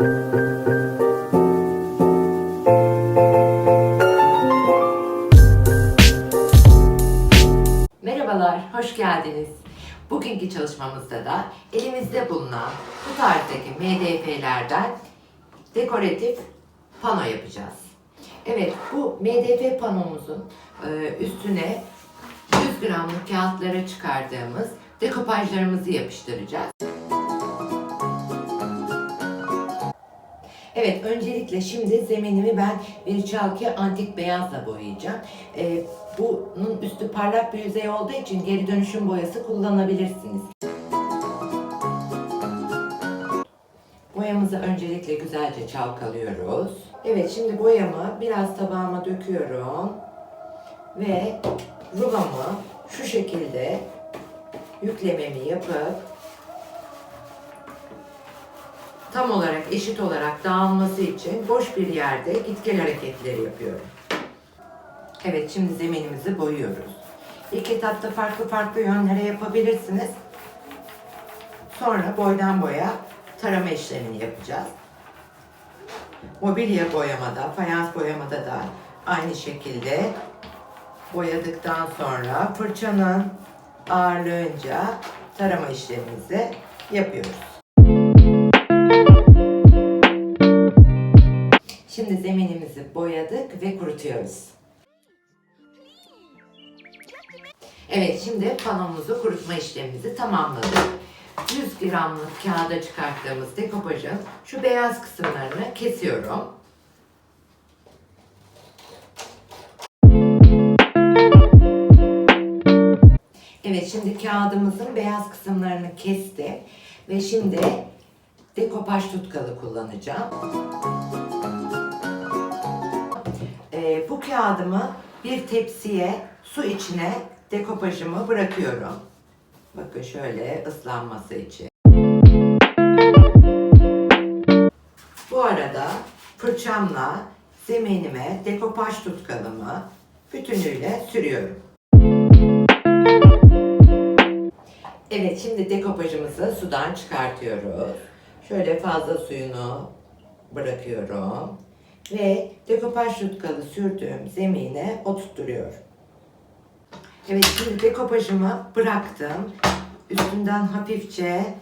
Merhabalar, hoş geldiniz. Bugünkü çalışmamızda da elimizde bulunan bu tarihteki MDF'lerden dekoratif pano yapacağız. Evet, bu MDF panomuzun e, üstüne 100 gramlık kağıtlara çıkardığımız dekopajlarımızı yapıştıracağız. Evet, öncelikle şimdi zeminimi ben bir çalkı antik beyazla boyayacağım. Ee, bunun üstü parlak bir yüzey olduğu için geri dönüşüm boyası kullanabilirsiniz. Boyamızı öncelikle güzelce çalkalıyoruz. Evet, şimdi boyamı biraz tabağıma döküyorum. Ve rulomu şu şekilde yüklememi yapıp tam olarak eşit olarak dağılması için boş bir yerde git gel hareketleri yapıyorum. Evet şimdi zeminimizi boyuyoruz. İlk etapta farklı farklı yönlere yapabilirsiniz. Sonra boydan boya tarama işlemini yapacağız. Mobilya boyamada, fayans boyamada da aynı şekilde boyadıktan sonra fırçanın ağırlığınca tarama işlemimizi yapıyoruz. Şimdi zeminimizi boyadık ve kurutuyoruz. Evet şimdi panomuzu kurutma işlemimizi tamamladık. 100 gramlık kağıda çıkarttığımız dekopajın şu beyaz kısımlarını kesiyorum. Evet şimdi kağıdımızın beyaz kısımlarını kestim ve şimdi dekopaj tutkalı kullanacağım. Bu kağıdımı bir tepsiye su içine dekopajımı bırakıyorum. Bakın şöyle ıslanması için. Bu arada fırçamla zeminime dekopaj tutkalımı bütünüyle sürüyorum. Evet şimdi dekopajımızı sudan çıkartıyoruz. Şöyle fazla suyunu bırakıyorum. Ve dekopaj tutkalı sürdüğüm zemine oturtturuyorum. Evet şimdi dekopajımı bıraktım. Üstünden hafifçe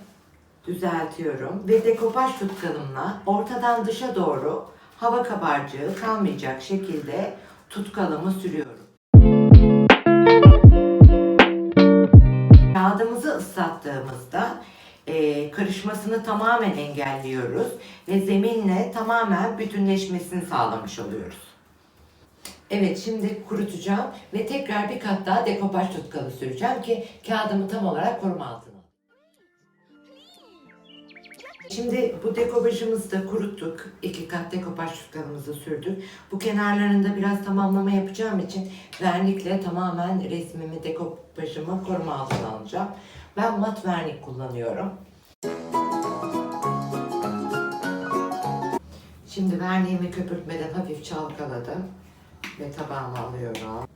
düzeltiyorum. Ve dekopaj tutkalımla ortadan dışa doğru hava kabarcığı kalmayacak şekilde tutkalımı sürüyorum. Karışmasını tamamen engelliyoruz ve zeminle tamamen bütünleşmesini sağlamış oluyoruz. Evet şimdi kurutacağım ve tekrar bir kat daha dekopaj tutkalı süreceğim ki kağıdımı tam olarak koruma altına. Şimdi bu dekopajımızı da kuruttuk. İki kat dekopaj tutkalımızı sürdük. Bu kenarlarında biraz tamamlama yapacağım için vernikle tamamen resmimi, dekopajımı koruma altına alacağım. Ben mat vernik kullanıyorum. Şimdi verniğimi köpürtmeden hafif çalkaladım ve tabağıma alıyorum.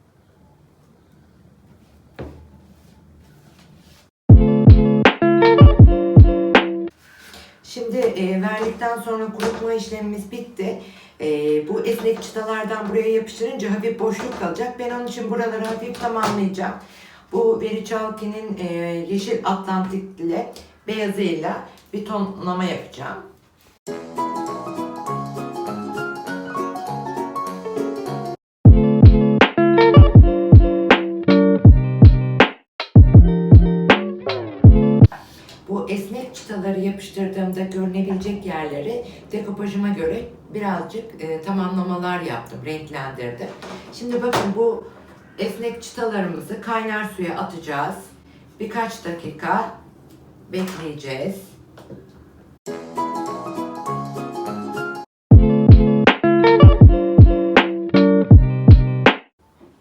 Şimdi e, verdikten sonra kurutma işlemimiz bitti. E, bu esnek çıtalardan buraya yapıştırınca hafif boşluk kalacak. Ben onun için buraları hafif tamamlayacağım. Bu Veri Çalki'nin e, Yeşil Atlantik ile beyazıyla bir tonlama yapacağım. Bu esnek çıtaları yapıştırdığımda görünebilecek yerleri dekopajıma göre birazcık e, tamamlamalar yaptım, renklendirdim. Şimdi bakın bu esnek çıtalarımızı kaynar suya atacağız. Birkaç dakika bekleyeceğiz.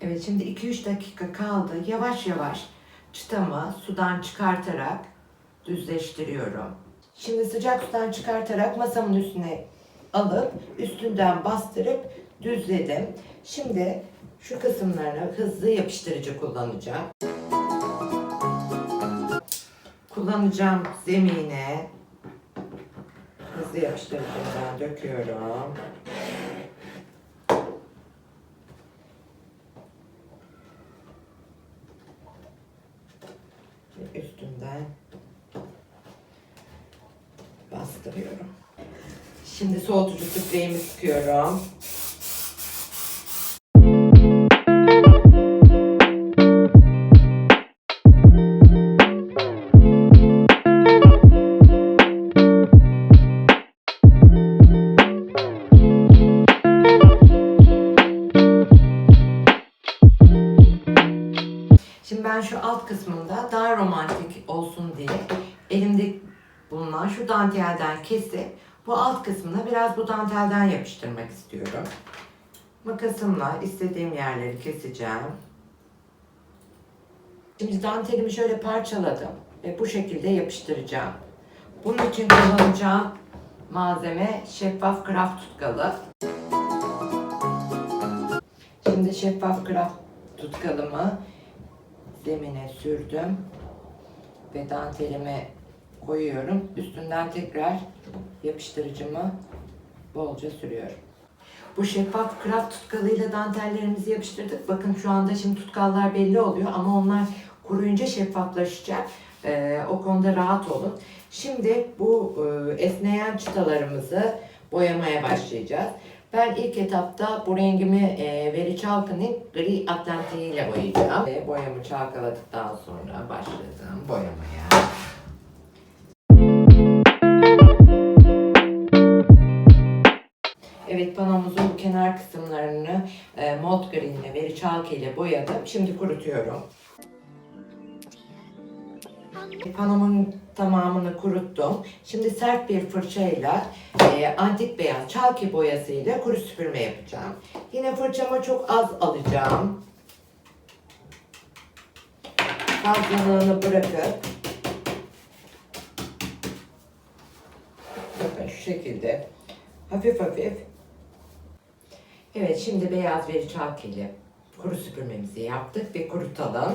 Evet şimdi 2-3 dakika kaldı. Yavaş yavaş çıtamı sudan çıkartarak düzleştiriyorum. Şimdi sıcak sudan çıkartarak masamın üstüne alıp üstünden bastırıp düzledim. Şimdi şu kısımlarına hızlı yapıştırıcı kullanacağım. Kullanacağım zemine hızlı yapıştırıcımdan döküyorum. Ve üstünden bastırıyorum. Şimdi soğutucu spreyimi sıkıyorum. Romantik olsun diye elimde bulunan şu dantelden kesip bu alt kısmına biraz bu dantelden yapıştırmak istiyorum. Makasımla istediğim yerleri keseceğim. Şimdi dantelimi şöyle parçaladım ve bu şekilde yapıştıracağım. Bunun için kullanacağım malzeme şeffaf kraft tutkalı. Şimdi şeffaf kraft tutkalımı zemine sürdüm ve dantelimi koyuyorum. Üstünden tekrar yapıştırıcımı bolca sürüyorum. Bu şeffaf kraft tutkalıyla dantellerimizi yapıştırdık. Bakın şu anda şimdi tutkallar belli oluyor ama onlar kuruyunca şeffaflaşacak. Ee, o konuda rahat olun. Şimdi bu e, esneyen çıtalarımızı boyamaya başlayacağız. Ben ilk etapta bu rengimi e, Veri Çalkı'nın gri Atlantiği ile boyayacağım. Ve boyamı çalkaladıktan sonra başladım boyamaya. Gri ile boyadım. Şimdi kurutuyorum. Panomun tamamını kuruttum. Şimdi sert bir fırçayla e, antik beyaz çalki boyasıyla kuru süpürme yapacağım. Yine fırçama çok az alacağım. Fazlalığını bırakıp bakın şu şekilde hafif hafif Evet şimdi beyaz veri çalkı ile kuru süpürmemizi yaptık ve kurutalım.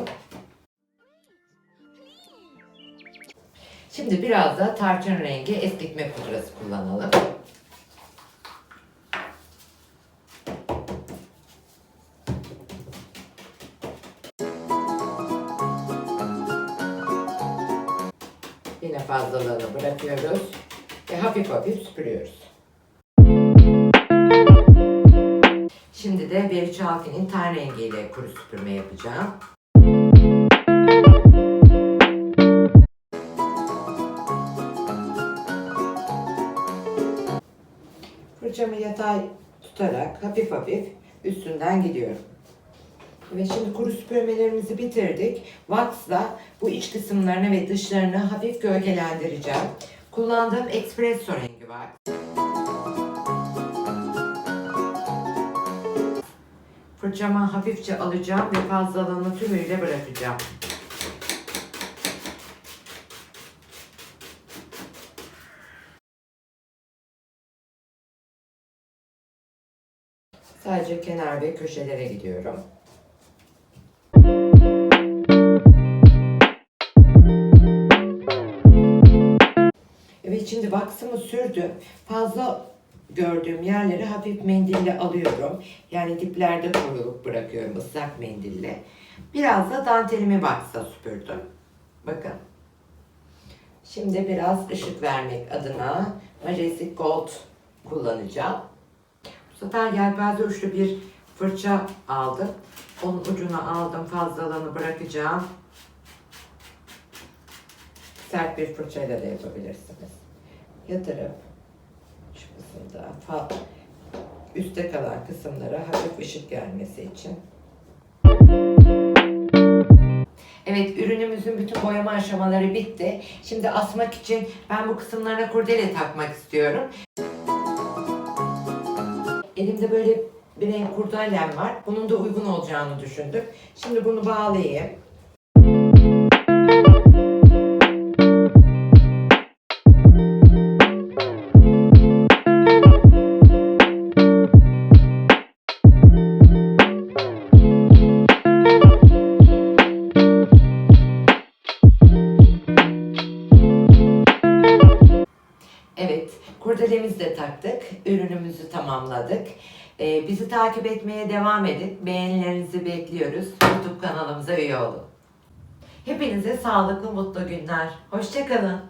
Şimdi biraz da tarçın rengi eskitme pudrası kullanalım. Yine fazlalığını bırakıyoruz ve hafif hafif süpürüyoruz. Çalki'nin ten rengiyle kuru süpürme yapacağım. Fırçamı yatay tutarak hafif hafif üstünden gidiyorum. Ve şimdi kuru süpürmelerimizi bitirdik. Wax'la bu iç kısımlarını ve dışlarını hafif gölgelendireceğim. Kullandığım espresso rengi var. Fırçama hafifçe alacağım ve fazlalığını tümüyle bırakacağım. Sadece kenar ve köşelere gidiyorum. Evet şimdi vaksımı sürdüm. Fazla gördüğüm yerleri hafif mendille alıyorum. Yani diplerde kuruluk bırakıyorum ıslak mendille. Biraz da dantelimi vaksa süpürdüm. Bakın. Şimdi biraz ışık vermek adına Majestic Gold kullanacağım. Bu sefer yelpaze uçlu bir fırça aldım. Onun ucuna aldım fazlalığını bırakacağım. Sert bir fırçayla da yapabilirsiniz. Yatırıp şu kısımda fa- üstte kalan kısımlara hafif ışık gelmesi için. Evet ürünümüzün bütün boyama aşamaları bitti. Şimdi asmak için ben bu kısımlarına kurdele takmak istiyorum. Elimde böyle bir renk kurdelem var. Bunun da uygun olacağını düşündüm. Şimdi bunu bağlayayım. Evet, kurdele yaptık. Ürünümüzü tamamladık. Ee, bizi takip etmeye devam edin. Beğenilerinizi bekliyoruz. YouTube kanalımıza üye olun. Hepinize sağlıklı, mutlu günler. Hoşçakalın.